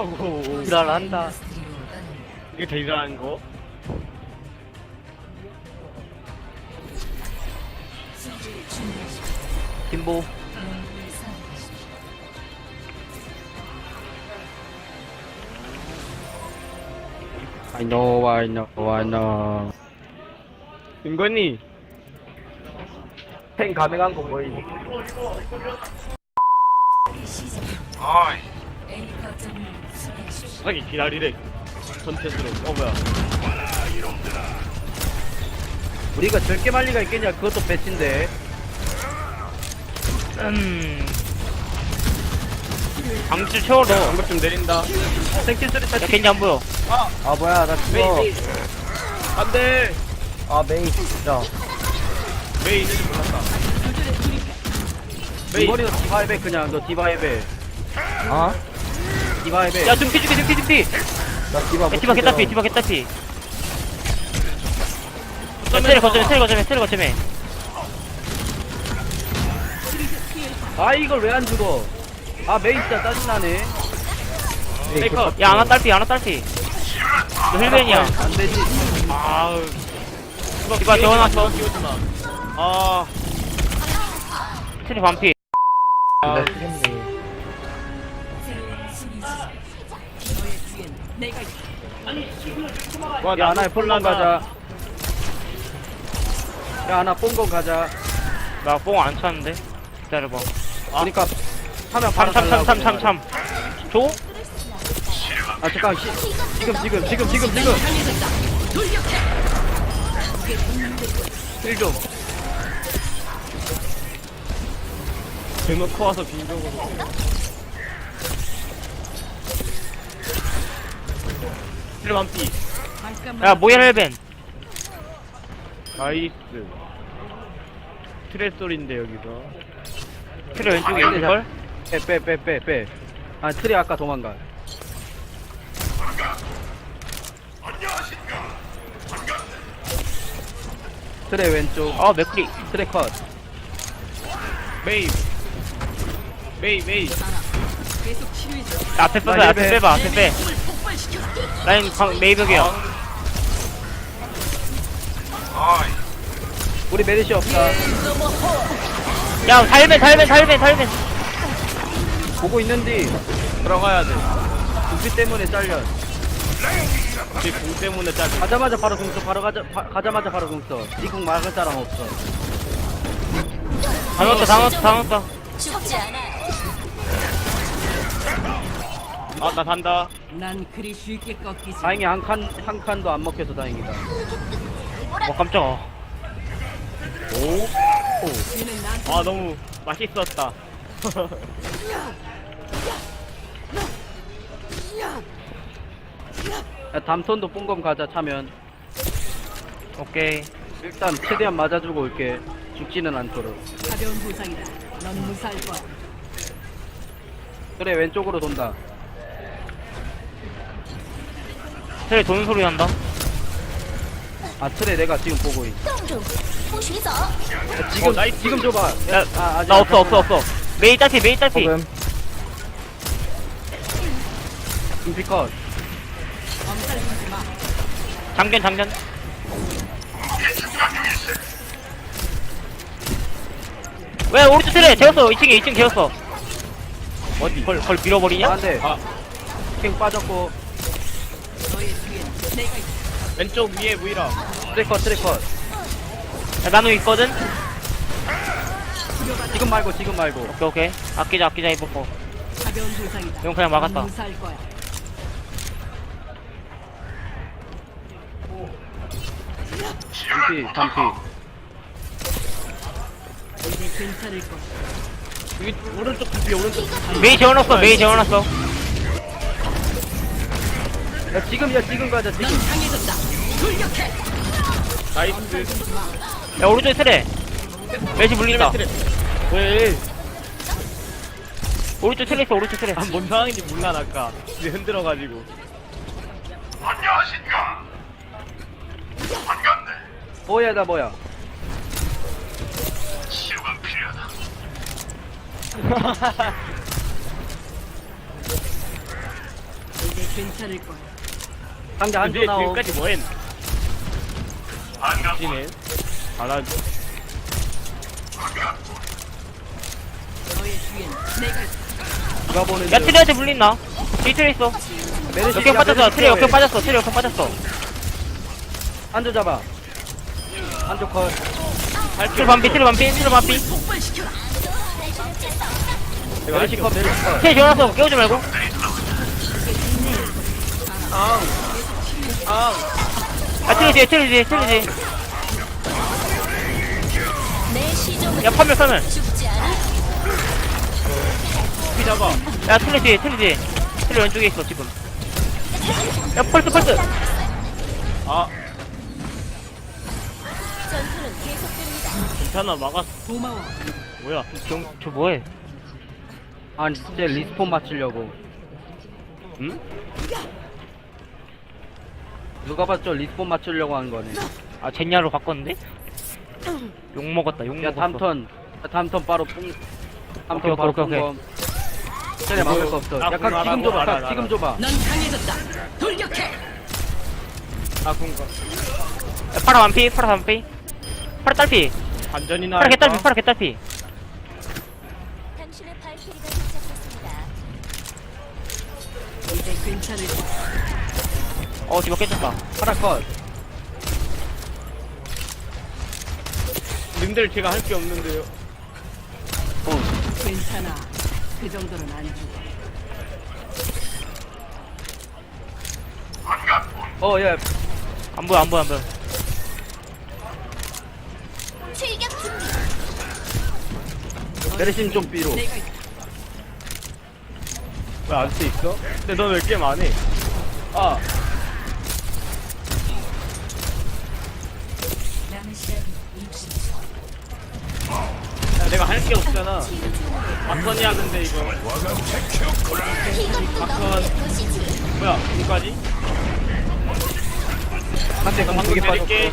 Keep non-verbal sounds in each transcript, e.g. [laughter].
하고 지랄한다. 이게 제일 잘하는 거 김보. I know, I know, I know. 윤건이 팬 가능한 거 뭐임 하기 기다리래 전체수로 어 뭐야 우리가 절개 말리가 있겠냐? 그것도 배치인데. 음. 방출 채워 넣어. 방금 좀 내린다 생킬 소리 야. 겐지 안 보여. 아, 뭐야, 나 메이 죽어. 메이 안돼 아, 메이, 진짜. 메이 있는지 몰랐다 메이 머리 너 디바 해배, 그냥. 너 디바 해배. 아? 디바 해배. 야, 등피 죽여, 등피, 등피. 나 디바 야, 못 디바 개따피, 디바 개따피. 야, 테레 거점에, 테레 거점에, 테레 거점에. 아, 이걸 왜 안 죽어? 아, 메이 진짜 짜증나네. 메이커 야, 아나 딸피, 아나 딸피. 너 힐벤이야. 안 되지. 아우 디바 재워놨어. 아 테레 반피. 아, 와, 야, 나도 하나 폴랑 폴라다. 가자. 야, 하나 뽕공 가자. 나 뽕 안 찼는데. 기다려봐. 그러니까, 하면 바로 참, 참, 참, 참, 참, 달라고 참. 줘? 아, 잠깐, 시, 지금, 지금, 지금, 지금, 지금. 힐 좀. 대놓고 와서 빈정으로 힐 반피 야, 모야 힐벤. 나이스 트레솔인데 여기서 테레 왼쪽에 있을걸? 빼, 빼, 빼, 빼, 빼. 아, 트리 아까 도망가. 트레 왼쪽, 아, 맥크리. 트레 컷. 메이 메이 메이 야, 앞에 빼봐, 앞에. 빼봐, 앞에 빼. 라인 방, 메이벽이야. 우리 메리시 없다. 야, 달벤, 달벤, 달벤, 달벤. 보고 있는데, 들어가야 돼 두피 때문에 잘려. 제공 때문에 짜증 가자마자 바로 공써, 바로 가자, 바, 가자마자 바로 공써. 이공 막을 사람 없어. 다 넣었다, 다 넣었다, 다 넣었다. 죽지 않아. 아나 산다 난 그리 쉽게 꺾이지. 다행히 한 칸, 한 칸도 안 먹혀서 다행이다. 와, 깜짝아. 쟤는 난아 너무 맛있었다 [laughs] 야, 담턴도 뽕검 가자, 차면. 오케이. 일단, 최대한 맞아주고 올게. 죽지는 않도록. 가벼운 부상이다. 넌 무사할 거야. 그래, 왼쪽으로 돈다. 테레 도는 소리 난다. 아, 트레 내가 지금 보고 있어. 冻住，不许走。 야, 지금, 어, 나이스. 지금 줘봐. 야, 아, 아직 나 안 없어, 없어, 탔구나. 없어. 메이 딸피, 메이 딸피. 조금 준비 컷. 엄살부리지 마. 장전, 장전. 왜 오른쪽 테레 재웠어 2층에 2층 재웠어 어디 걸, 걸 밀어버리냐? 안 돼. 아 킹 빠졌고. 왼쪽 위에 무이라 트레 컷. 야, 나노 있거든? 지금 말고, 지금 말고. 오케이 오케이 아끼자 아끼자 이번거 가벼운 부상이다. 이건 그냥 막았다 넌 무사할 거야. 준비, 담피. 이제 괜찮을 거야. 여기 오른쪽 두피 오른쪽 메이 재워놨어 메이 재워놨어 야, 지금이야, 지금 가자, 지금. 나이스. 야 오른쪽에 테레. 메시 물린다. 트레. 왜? 오른쪽 테레 있어 오른쪽 테레. 아뭔 상황인지 몰라 나 아까. 이제 흔들어가지고. 뭐야, 나 뭐야. [laughs] 이제 괜찮을 거야. 상대 한조 근데 나오. 지금까지 뭐했? 지네. 있어. 누가 보는 야 중. 트레한테 물린나? 뒤 트레 있어 역행 빠졌어 트레 역행 빠졌어 트레 역행 빠졌어 한조 잡아. 한조 컷. 트레 반피 트레 반피 트레 반피. 메르시 컷 메르시 컷. 트레 지원했어 깨우지 말고 아트 트레 뒤에 내 시종은 야 죽지 않아. 피 잡아. 야 트레 뒤에 트레 왼쪽에 있어 지금 야 펄스 펄스 아. 괜찮아 막았어. 뭐야? 저, 저 뭐해 아니 진짜 리스폰 맞추려고. 응? 누가 봤죠? 리스폰 맞추려고 한 거네. 아 젠야로 바꿨는데? 욕 먹었다 욕 야 먹었어 다음 턴. 야, 다음 턴 바로 뿡. 오케이, 턴 바로 오케이, 오케이. 쟤네 막을 거 없어. 아, 야, 각 지금 줘봐. 각 알아. 지금 줘봐. 넌 강해졌다. 돌격해. 아. 야, 파라 반피 파라 반피 파라 딸피 반전이나. 파라 개딸피? 파라 개딸피 당신의 발키리가 도착했습니다. 이제 괜찮을 거야. 어 뒤가 깨졌다 파라 컷. 님들 제가 할 게 없는데요. 어. 괜찮아. 그 정도는 안 죽어. 어, 예. 안 보여 안 보여 안 보여 출격 준비. 메르신 좀 삐로. 내가 있어. 왜안돼 있어? 근데 너왜 게임 안 해? 아. 없잖아. 박선이야 근데 이거. 도시지. 뭐야? 여기까지? 한대 나 방금. 내릴게.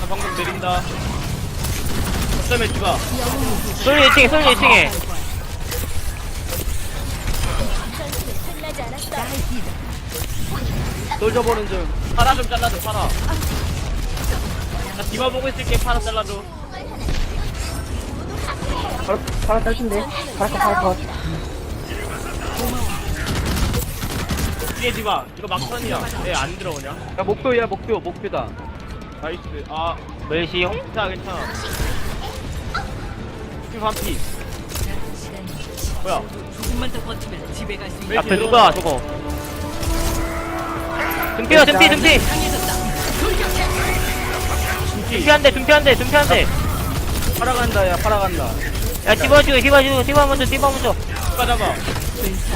나 방금 내린다. 어쩌면 주가. 솔리 1층에 솔리 1층에 전투는 끝나지 않았어. 솔져 보는 중. 파라 좀 잘라줘 파라. 나 디마 보고 있을게 파라 잘라줘. 파라 딸신데. 파라 컷, 파라 컷. 뒤에 디마. 이거 막선이야. 왜안 들어오냐? 야, 목표야, 목표, 목표다. 나이스. 아 멜시용 괜찮아 괜찮아. 팀 반피. 뭐야? 조금만 더 버티면 집에 갈 수 있어. 왜 앞에 누가 저거 dum피 강해졌다. 돌격해. dum피 한대 dum피 한대 dum피 한대 파라 간다, 야, 파라 간다. 야 디바주 디바주 디바 먼저 디바 먼저 누가 잡아?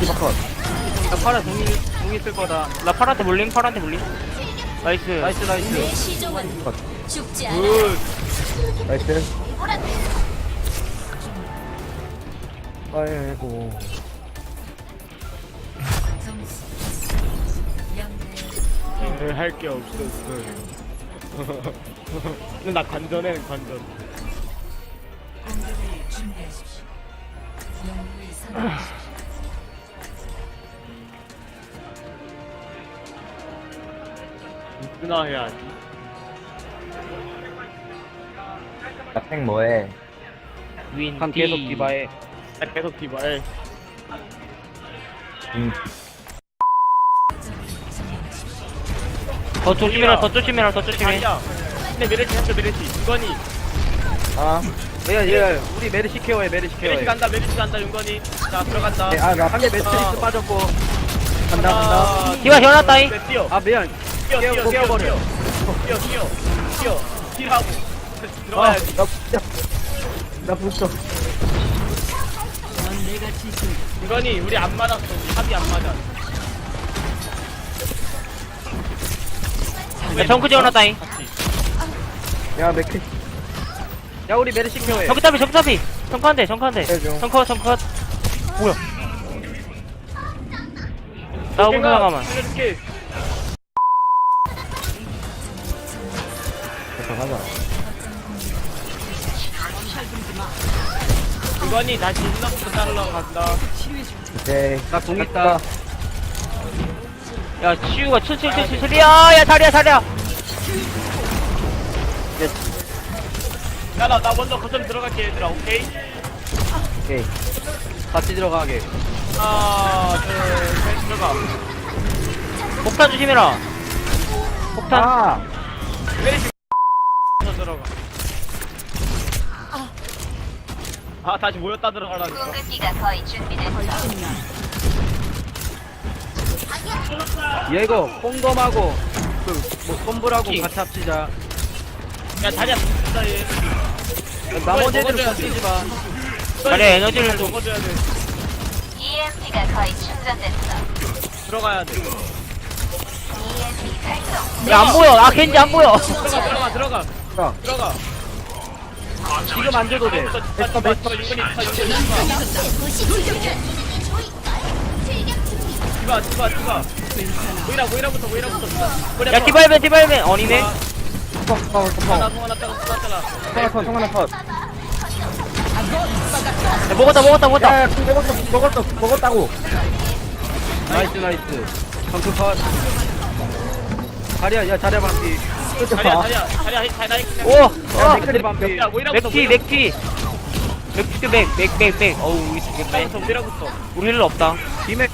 디바 컷. 야, 파라 동이, 동이 쓸 거다. 나 파란테 물림 파란테 물림 나이스 나이스, 나이스. 내 시종은 죽지 않아. 굿. 나이스. 아이고 할게 없었어. [laughs] 근데 나 관전해 관전. 누나 해야지. 나팽 뭐해 윈 한 계속 디바해. 나 계속 디바해. 음, 더 조심해라 더 조심해라 더 조심해 아니야. 근데 메르시 했어 메르시. 이건이. 아, 야, 야, 우리 메르시 케어해, 메르시 케어해. 메르시 간다 메르시 간다 윤건이. 자 들어간다. 네, 아, 나 상대 매트리스 빠졌고. 간다, 간다. 디바 지원했다잉 네, 뛰어. 아, 미안. 뛰어 뛰어 뛰어 깨워버려. 뛰어. 뛰어 뛰어 뛰어. 뛰라고. [laughs] 아, 들어가야지. 나, 야, 나 붙어. 윤건이 우리 안 맞았어. 우리 합이 안 맞아. 야 정크 지원했다잉 야, 맥크. 야, 우리 메르시 케어해. 정크 따비 정크 따비 정크 한대 정크 한대 해줘. 정크 정크 뭐야 나 오늘 나가만 살려줄게. 더 가자. 윤건이 다시 신나부터 잘라 간다. 오케이. 나공 있다. 야 치유가 7777 야야 자리야 자리야 야나 나 먼저 거점 들어갈게 얘들아 오케이? 오케이. 같이 들어가게. 하나 둘셋 들어가. 폭탄 조심해라. 폭탄. 아! 메리시 더 [laughs] 들어가? 아 다시 모였다 들어가라니까. 공급기가 거의 준비됐어. 얘거 뽕검하고 그뭐 솜불하고 같이 합치자 야 다리야 진짜 얘 나머지 애들 먹어줘야 건 쓰지 마 자리야 에너지를 좀 먹어줘야 돼 EMP가 거의 충전됐어. 들어가야 돼 EMP 발동. 야 안 보여 아 겐지 안 보여 들어가 들어가 들어가 자. 들어가 지금 안 줘도 돼 됐어 됐어 이거니 다 디바 디바 디바 모이라 모이라부터 모이라부터 모이라 야 디발벤 디발벤 어니네 성, 성, 하나 성. 송 하나 따가 송 하나 따가 성하나 컷, 성하나 컷. 야, 먹었다 먹었다 먹었다 야, 야, 먹었어, 먹었어, 먹었다고. 나이스 나이스 덩크 컷 자리야 야 자리야 반피? 자리야 자리야 자리야 자리야 오야 어! 맥크리 반피 야 모이라부터 맥피 맥피 맥피 맥맥맥맥 어우 우리 맥맥 모이라부터 모이라부터 우리 힐러 없다 비맥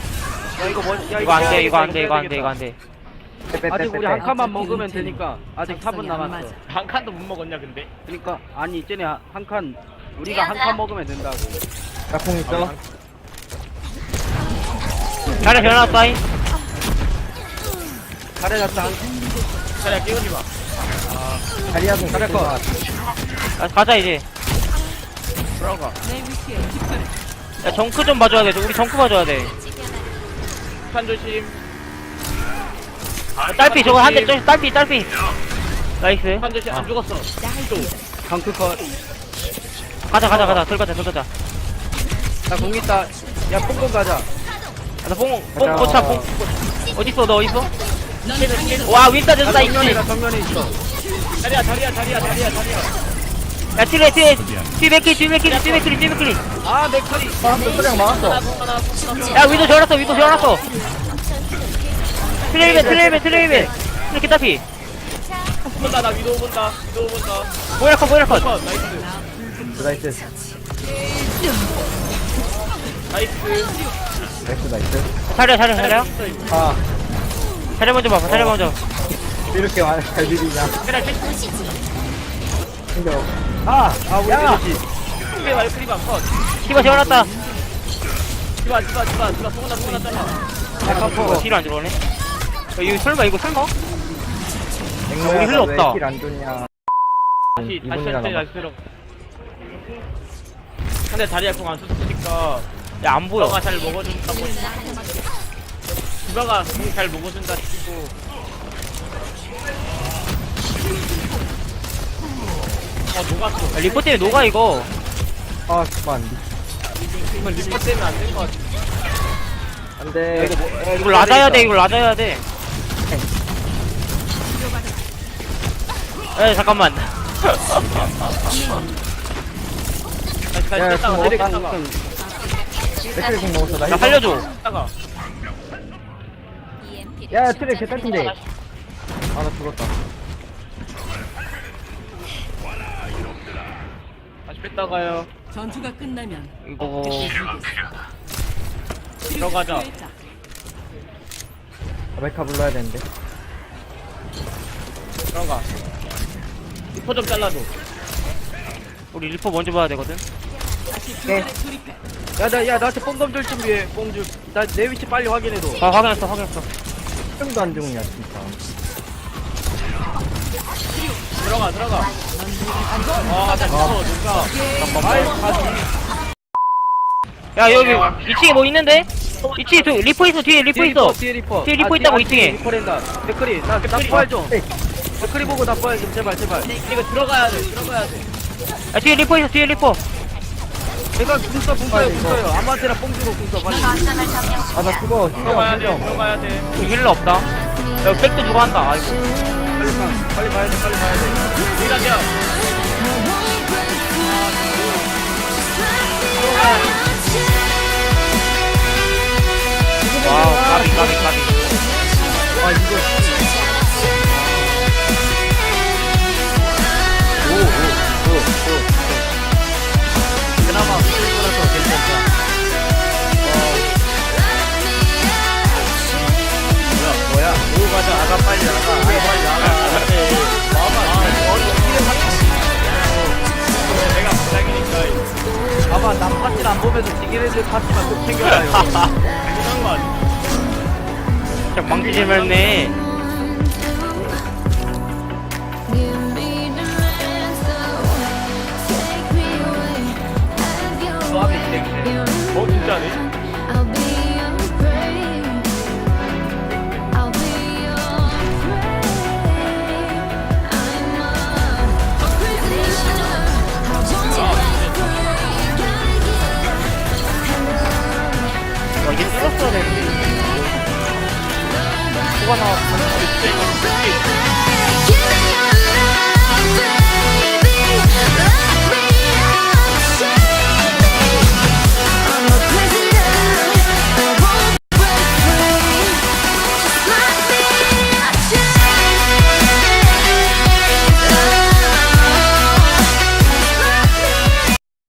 야 이거 뭐 야, 이거 안돼 이거 안돼 이거 안돼 이거 안돼. 아직 우리 한 칸만 먹으면 되니까 아직 4분 적성에 안 남았어. 한 칸도 못 먹었냐 근데? 그러니까 아니 쟤네 한 칸 우리가 한 칸 먹으면 된다고. 나공 있어. 자리야 변화했다잉 자리야 잡자. 자리야 깨우지 마. 다리야 공. 자리야 컷. 야 가자 이제. 들어가. 내 위치에 집결해. 야 정크 좀 봐줘야 돼. 우리 정크 봐줘야 돼. 판 조심. 야, 딸피 저거 한 대 저 딸피 딸피. 나이스. 판 조심 안 죽었어. 덩크 컷. 가자 가자 가자. 들어가자 들어가자. 나공 있다. 야 뽕공 가자. 나뽕뽕 고차 뽕. 어딨어 너 어딨어? 와 됐다 나 이씨. 정면에 정면에 있어. 자리야 자리야 자리야 자리야 자리야. 야 티레 티레 티베키 티베키 티베키 티베키 아 맥크리. 아, 소리랑 막았어. 야 위도 재워놨어 위도 재워놨어 트레이벤 트레이벤 트레이벤 이렇게 따피 본다 나 위도우 본다 위도우 본다 보이라컷 보이라컷 컷 나이스 나이스. 나이스 나이스, 나이스. 자리야 자리야 자리야 아, 자리 먼저 봐봐 자리 먼저 이렇게 말, 잘 비비냐. 챙겨. 아! 아 우리 야! 메르시 크리바 크리바 컷 티바 재워놨다 디바 디바 디바 디바 송 하나 잘라 아 깜퍼 뒤로 안 들어오네 야, 이거 설마 이거 설마? 우리 힐러 왜 없다. 힐안 좋냐. 다시 다시 이분이나 다시 다시 들어 근데 다리야 공안 썼으니까 야 안 보여 디바가 잘 먹어준다고 디바가 공잘 먹어준다 치고 어 녹았어 야, 리포 때문에 녹아 이거 아, 그만. 이건 리포 때문에 안 될 것 같아 안 돼. 이거 뭐 야, 이걸 낮아야 돼 이걸 낮아야 돼 에 잠깐만 다시 다시 야, 뺐다가 그거 다시 딱 뺐다가 맥크리 공 먹었어. 나 나 힐- 살려줘 뺐다가 야, 트랙 개딸핀데. 아, 나 죽었다. 다시 뺐다가요 전투가 끝나면 이거 들어가자. 필요했다. 아, 메카 불러야 되는데. 들어가 리포 좀 잘라줘. 우리 리포 먼저 봐야 되거든. 다시 교전에 돌입해. 야나 야 나한테 뽕검 줄 준비해. 뽕줄 나 내 위치 빨리 확인해줘. 아 확인했어 확인했어. 좀도 안 죽냐, 진짜. 들어가 들어가. 아나 무서워 누가 아이 가지 야 여기 2층에 뭐 있는데? 2층에 저 리포 있어 뒤에 리포 뒤에 있어. 뒤에 리퍼. 뒤에 리포 아, 있다고, 이층에. 리퍼 랜다. 맥크리 나 납부할 좀 맥크리 보고 좀 제발 제발. 이거 들어가야 돼 들어가야 돼. 야 뒤에 리포 있어 뒤에 리포. 내가 궁써 궁써요 궁써요. 아무한테나 뽕 주고 궁써 빨리. 아, 나 죽어. 신경, 들어가야 돼. 들어가야 돼. 힐러 없다. 야 백도 누가 한다. 아이고. 빨리 가 빨리 가야 돼 빨리 가야 돼. 여기까 안 보면서 지기래들 파티만 꼭 챙겨가요. 당연한 거 아니야 그냥 망치 재밌네 조합이 진행돼 어 진짜네 好。